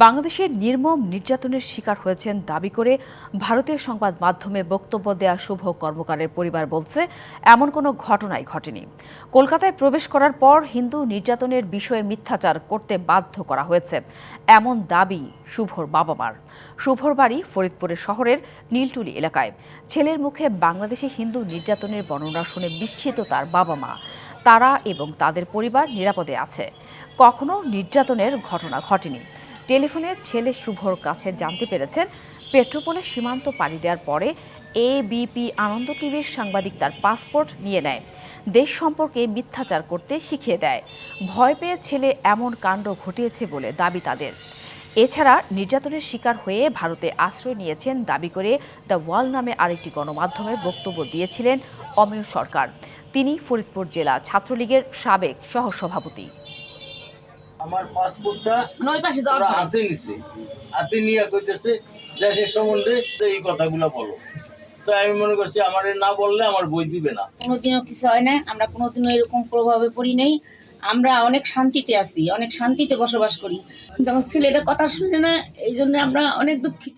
বাংলাদেশের নির্মম নির্যাতনের শিকার হয়েছেন দাবি করে ভারতীয় সংবাদ মাধ্যমে বক্তব্য দেয়া শুভ কর্মকারের পরিবার বলছে, এমন কোনো ঘটনাই ঘটেনি। কলকাতায় প্রবেশ করার পর হিন্দু নির্যাতনের বিষয়ে মিথ্যাচার করতে বাধ্য করা হয়েছে। এমন দাবি শুভর বাবা মার শুভর বাড়ি ফরিদপুরের শহরের নীলটুলি এলাকায়। ছেলের মুখে বাংলাদেশে হিন্দু নির্যাতনের বর্ণনা শুনে বিস্মিত তার বাবা মা তারা এবং তাদের পরিবার নিরাপদে আছে। কখনো নির্যাতনের ঘটনা ঘটেনি। টেলিফোনে ছেলে শুভর কাছে জানতে পেরেছেন, পেট্রোপোলে সীমান্ত পাড়ি দেওয়ার পরে এবিপি আনন্দ টিভির সাংবাদিক তার পাসপোর্ট নিয়ে নেয়। দেশ সম্পর্কে মিথ্যাচার করতে শিখিয়ে দেয়। ভয় পেয়ে ছেলে এমন কাণ্ড ঘটিয়েছে বলে দাবি তাদের। এছাড়া নির্যাতনের শিকার হয়ে ভারতে আশ্রয় নিয়েছেন দাবি করে দ্য ওয়াল নামে আরেকটি গণমাধ্যমে বক্তব্য দিয়েছিলেন অমেয় সরকার। তিনি ফরিদপুর জেলা ছাত্রলীগের সাবেক সহসভাপতি। আমার পাসপোর্টটা নয় ওই পাশে দাও হাতে নিছে। হাতে নিয়ে কইতেছে দেশের সম্বন্ধে তো এই কথাগুলো বলো। তো আমি মনে করছি আমার না বললে আমার বই দিবে না। কোনোদিনও কিছু হয় না আমরা কোনোদিনও এরকম প্রভাবে পড়ি নাই। আমরা অনেক শান্তিতে আছি অনেক শান্তিতে বসবাস করি। কিন্তু আমার ছেলেটা কথা শুনে না এই জন্য আমরা অনেক দুঃখিত।